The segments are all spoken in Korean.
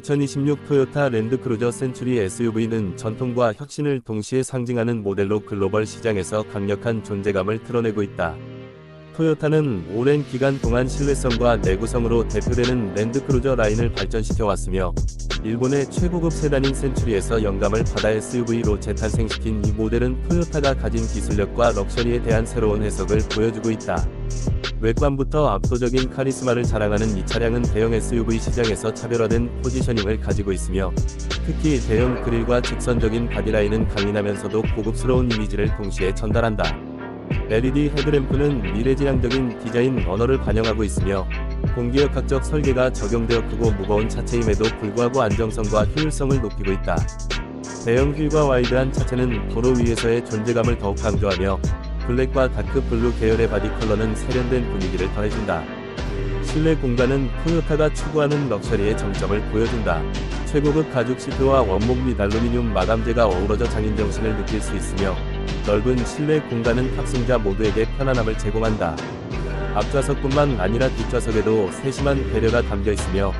2026 토요타 랜드크루저 센츄리 SUV는 전통과 혁신을 동시에 상징하는 모델로 글로벌 시장에서 강력한 존재감을 드러내고 있다. 토요타는 오랜 기간 동안 신뢰성과 내구성으로 대표되는 랜드크루저 라인을 발전시켜 왔으며 일본의 최고급 세단인 센츄리에서 영감을 받아 SUV로 재탄생시킨 이 모델은 토요타가 가진 기술력과 럭셔리에 대한 새로운 해석을 보여주고 있다. 외관부터 압도적인 카리스마를 자랑하는 이 차량은 대형 SUV 시장에서 차별화된 포지셔닝을 가지고 있으며 특히 대형 그릴과 직선적인 바디라인은 강인하면서도 고급스러운 이미지를 동시에 전달한다. LED 헤드램프는 미래지향적인 디자인 언어를 반영하고 있으며 공기역학적 설계가 적용되어 크고 무거운 차체임에도 불구하고 안정성과 효율성을 높이고 있다. 대형 휠과 와이드한 차체는 도로 위에서의 존재감을 더욱 강조하며 블랙과 다크 블루 계열의 바디 컬러는 세련된 분위기를 더해준다. 실내 공간은 토요타가 추구하는 럭셔리의 정점을 보여준다. 최고급 가죽 시트와 원목 및 알루미늄 마감재가 어우러져 장인 정신을 느낄 수 있으며 넓은 실내 공간은 탑승자 모두에게 편안함을 제공한다. 앞좌석뿐만 아니라 뒷좌석에도 세심한 배려가 담겨 있으며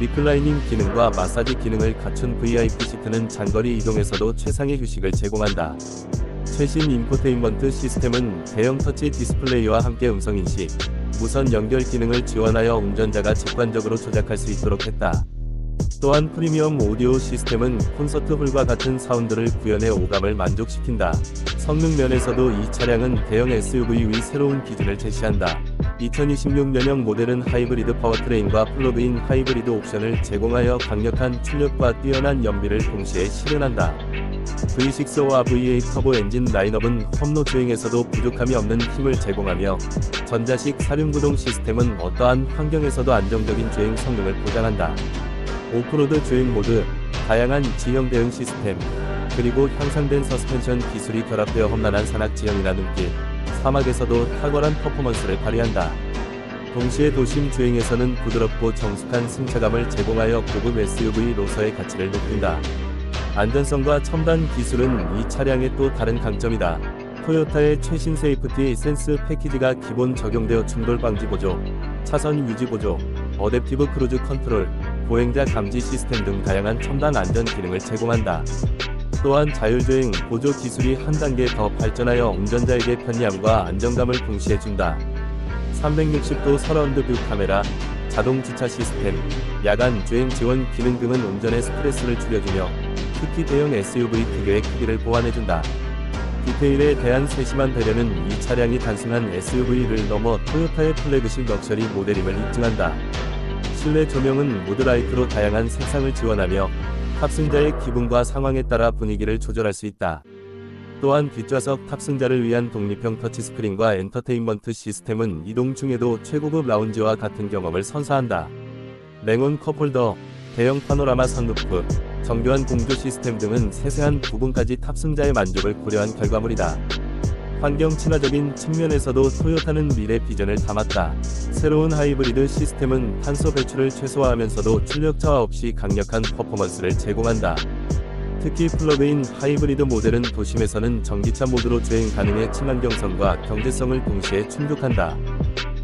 리클라이닝 기능과 마사지 기능을 갖춘 VIP 시트는 장거리 이동에서도 최상의 휴식을 제공한다. 최신 인포테인먼트 시스템은 대형 터치 디스플레이와 함께 음성인식, 무선 연결 기능을 지원하여 운전자가 직관적으로 조작할 수 있도록 했다. 또한 프리미엄 오디오 시스템은 콘서트 홀과 같은 사운드를 구현해 오감을 만족시킨다. 성능 면에서도 이 차량은 대형 SUV 위 새로운 기준을 제시한다. 2026년형 모델은 하이브리드 파워트레인과 플러그인 하이브리드 옵션을 제공하여 강력한 출력과 뛰어난 연비를 동시에 실현한다. V6와 V8 터보 엔진 라인업은 험로 주행에서도 부족함이 없는 힘을 제공하며 전자식 사륜구동 시스템은 어떠한 환경에서도 안정적인 주행 성능을 보장한다. 오프로드 주행 모드, 다양한 지형 대응 시스템, 그리고 향상된 서스펜션 기술이 결합되어 험난한 산악 지형이나 눈길, 사막에서도 탁월한 퍼포먼스를 발휘한다. 동시에 도심 주행에서는 부드럽고 정숙한 승차감을 제공하여 고급 SUV로서의 가치를 높인다. 안전성과 첨단 기술은 이 차량의 또 다른 강점이다. 토요타의 최신 세이프티 센스 패키지가 기본 적용되어 충돌 방지 보조, 차선 유지 보조, 어댑티브 크루즈 컨트롤, 보행자 감지 시스템 등 다양한 첨단 안전 기능을 제공한다. 또한 자율주행 보조 기술이 한 단계 더 발전하여 운전자에게 편리함과 안정감을 동시에 준다. 360도 서라운드 뷰 카메라, 자동 주차 시스템, 야간 주행 지원 기능 등은 운전의 스트레스를 줄여주며 특히 대형 SUV 특유의 크기를 보완해준다. 디테일에 대한 세심한 배려는 이 차량이 단순한 SUV를 넘어 토요타의 플래그십 럭셔리 모델임을 입증한다. 실내 조명은 무드라이트로 다양한 색상을 지원하며 탑승자의 기분과 상황에 따라 분위기를 조절할 수 있다. 또한 뒷좌석 탑승자를 위한 독립형 터치스크린과 엔터테인먼트 시스템은 이동 중에도 최고급 라운지와 같은 경험을 선사한다. 냉온 컵홀더, 대형 파노라마 선루프, 정교한 공조 시스템 등은 세세한 부분까지 탑승자의 만족을 고려한 결과물이다. 환경 친화적인 측면에서도 토요타는 미래 비전을 담았다. 새로운 하이브리드 시스템은 탄소 배출을 최소화하면서도 출력 저하 없이 강력한 퍼포먼스를 제공한다. 특히 플러그인 하이브리드 모델은 도심에서는 전기차 모드로 주행 가능해 친환경성과 경제성을 동시에 충족한다.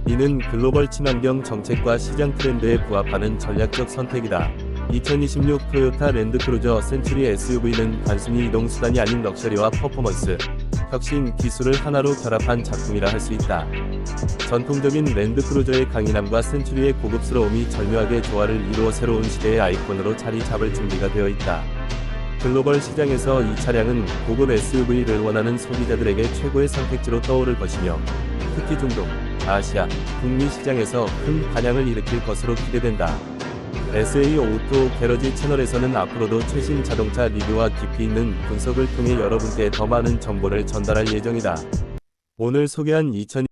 이는 글로벌 친환경 정책과 시장 트렌드에 부합하는 전략적 선택이다. 2026 토요타 랜드크루저 센츄리 SUV는 단순히 이동 수단이 아닌 럭셔리와 퍼포먼스, 혁신 기술을 하나로 결합한 작품이라 할 수 있다. 전통적인 랜드크루저의 강인함과 센츄리의 고급스러움이 절묘하게 조화를 이루어 새로운 시대의 아이콘으로 자리 잡을 준비가 되어 있다. 글로벌 시장에서 이 차량은 고급 SUV를 원하는 소비자들에게 최고의 선택지로 떠오를 것이며 특히 중동, 아시아, 북미 시장에서 큰 반향을 일으킬 것으로 기대된다. SA 오토 게러지 채널에서는 앞으로도 최신 자동차 리뷰와 깊이 있는 분석을 통해 여러분께 더 많은 정보를 전달할 예정이다. 오늘 소개한 2000